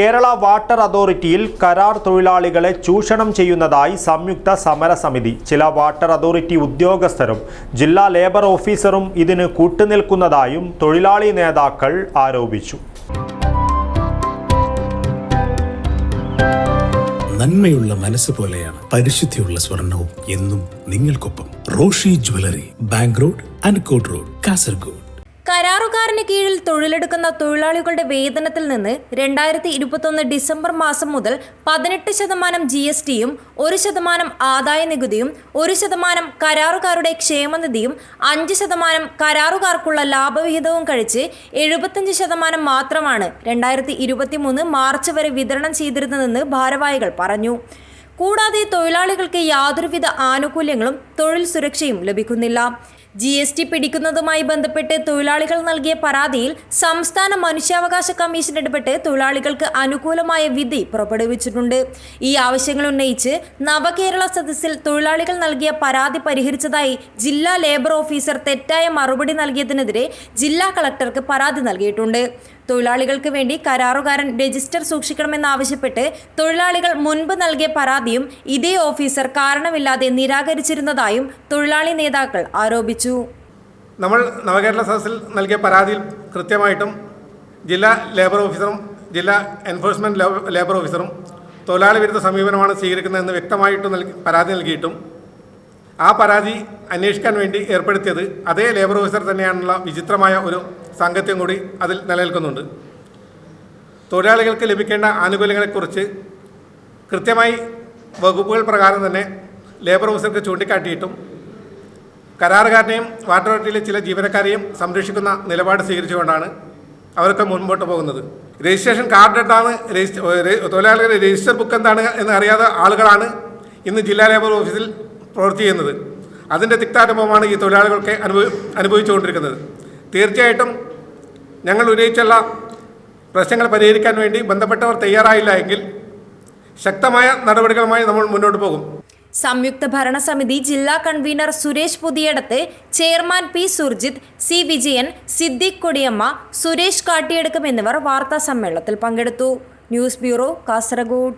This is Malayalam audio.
കേരള വാട്ടർ അതോറിറ്റിയിൽ കരാർ തൊഴിലാളികളെ ചൂഷണം ചെയ്യുന്നതായി സംയുക്ത സമരസമിതി. ചില വാട്ടർ അതോറിറ്റി ഉദ്യോഗസ്ഥരും ജില്ലാ ലേബർ ഓഫീസറും ഇതിന് കൂട്ടുനിൽക്കുന്നതായും തൊഴിലാളി നേതാക്കൾ ആരോപിച്ചു. നന്മയുള്ള മനസ്സ് പോലെയാണ് പരിശുദ്ധിയുള്ള സ്വർണവും എന്നും നിങ്ങൾക്കൊപ്പം Roshi jewellery bank road Ankot road Kasaragod. കരാറുകാരന് കീഴിൽ തൊഴിലെടുക്കുന്ന തൊഴിലാളികളുടെ വേതനത്തിൽ നിന്ന് രണ്ടായിരത്തി ഇരുപത്തൊന്ന് ഡിസംബർ മാസം മുതൽ പതിനെട്ട് ശതമാനം ജി എസ് ടിയും ഒരു ശതമാനം ആദായ നികുതിയും ഒരു ശതമാനം കരാറുകാരുടെ ക്ഷേമനിധിയും അഞ്ച് ശതമാനം കരാറുകാർക്കുള്ള ലാഭവിഹിതവും കഴിച്ച് എഴുപത്തഞ്ച് ശതമാനം മാത്രമാണ് രണ്ടായിരത്തി ഇരുപത്തി മൂന്ന് മാർച്ച് വരെ വിതരണം ചെയ്തിരുന്നതെന്ന് ഭാരവാഹികൾ പറഞ്ഞു. കൂടാതെ തൊഴിലാളികൾക്ക് യാതൊരുവിധ ആനുകൂല്യങ്ങളും തൊഴിൽ സുരക്ഷയും ലഭിക്കുന്നില്ല. ജി എസ് ടി പിടിക്കുന്നതുമായി ബന്ധപ്പെട്ട് തൊഴിലാളികൾ നൽകിയ പരാതിയിൽ സംസ്ഥാന മനുഷ്യാവകാശ കമ്മീഷൻ ഇടപെട്ട് തൊഴിലാളികൾക്ക് അനുകൂലമായ വിധി പുറപ്പെടുവിച്ചിട്ടുണ്ട്. ഈ ആവശ്യങ്ങൾ ഉന്നയിച്ച് നവകേരള സദസ്സിൽ തൊഴിലാളികൾ നൽകിയ പരാതി പരിഹരിച്ചതായി ജില്ലാ ലേബർ ഓഫീസർ തെറ്റായ മറുപടി നൽകിയതിനെതിരെ ജില്ലാ കളക്ടർക്ക് പരാതി നൽകിയിട്ടുണ്ട്. തൊഴിലാളികൾക്ക് വേണ്ടി കരാറുകാരൻ രജിസ്റ്റർ സൂക്ഷിക്കണമെന്നാവശ്യപ്പെട്ട് തൊഴിലാളികൾ മുൻപ് നൽകിയ പരാതിയും ഇതേ ഓഫീസർ കാരണമില്ലാതെ നിരാകരിച്ചിരുന്നതായും തൊഴിലാളി നേതാക്കൾ ആരോപിച്ചു. നമ്മൾ നവകേരള സദസ്സിൽ നൽകിയ പരാതിയിൽ കൃത്യമായിട്ടും ജില്ലാ ലേബർ ഓഫീസറും ജില്ലാ എൻഫോഴ്സ്മെന്റ് ലേബർ ഓഫീസറും തൊഴിലാളി വിരുദ്ധ സമീപനമാണ് സ്വീകരിക്കുന്നതെന്ന് വ്യക്തമായിട്ട് നൽകി പരാതി നൽകിയിട്ടും ആ പരാതി അന്വേഷിക്കാൻ വേണ്ടി ഏർപ്പെടുത്തിയത് അതേ ലേബർ ഓഫീസർ തന്നെയാണുള്ള വിചിത്രമായ ഒരു സാങ്കത്യം കൂടി അതിൽ നിലനിൽക്കുന്നുണ്ട്. തൊഴിലാളികൾക്ക് ലഭിക്കേണ്ട ആനുകൂല്യങ്ങളെക്കുറിച്ച് കൃത്യമായി വകുപ്പുകൾ പ്രകാരം തന്നെ ലേബർ ഓഫീസർക്ക് ചൂണ്ടിക്കാട്ടിയിട്ടും കരാറുകാരനെയും വാട്ടർ അതോറിറ്റിയിലെ ചില ജീവനക്കാരെയും സംരക്ഷിക്കുന്ന നിലപാട് സ്വീകരിച്ചുകൊണ്ടാണ് അവരൊക്കെ മുൻപോട്ട് പോകുന്നത്. രജിസ്ട്രേഷൻ കാർഡ് എന്താണ്? രജിസ്റ്റർ തൊഴിലാളികളുടെ രജിസ്റ്റർ ബുക്ക് എന്താണ് എന്ന് അറിയാത്ത ആളുകളാണ് ഇന്ന് ജില്ലാ ലേബർ ഓഫീസിൽ പ്രവൃത്തി ചെയ്യുന്നത്. അതിന്റെ തിക്താനുഭവമാണ് ഈ തൊഴിലാളികൾക്ക് അനുഭവ അനുഭവിച്ചുകൊണ്ടിരിക്കുന്നത്. തീർച്ചയായിട്ടും ഞങ്ങൾ ഉന്നയിച്ചുള്ള പ്രശ്നങ്ങൾ പരിഹരിക്കാൻ വേണ്ടി ബന്ധപ്പെട്ടവർ തയ്യാറായില്ല എങ്കിൽ ശക്തമായ നടപടികളുമായി നമ്മൾ മുന്നോട്ട് പോകും. സംയുക്ത ഭരണസമിതി ജില്ലാ convener Suresh Puthiyadath chairman P Surjith C Vijayan Siddique Kodiyamma Suresh കാട്ടിയെടുക്കും എന്നിവർ വാർത്താ സമ്മേളനത്തിൽ പങ്കെടുത്തു. News bureau Kasaragod.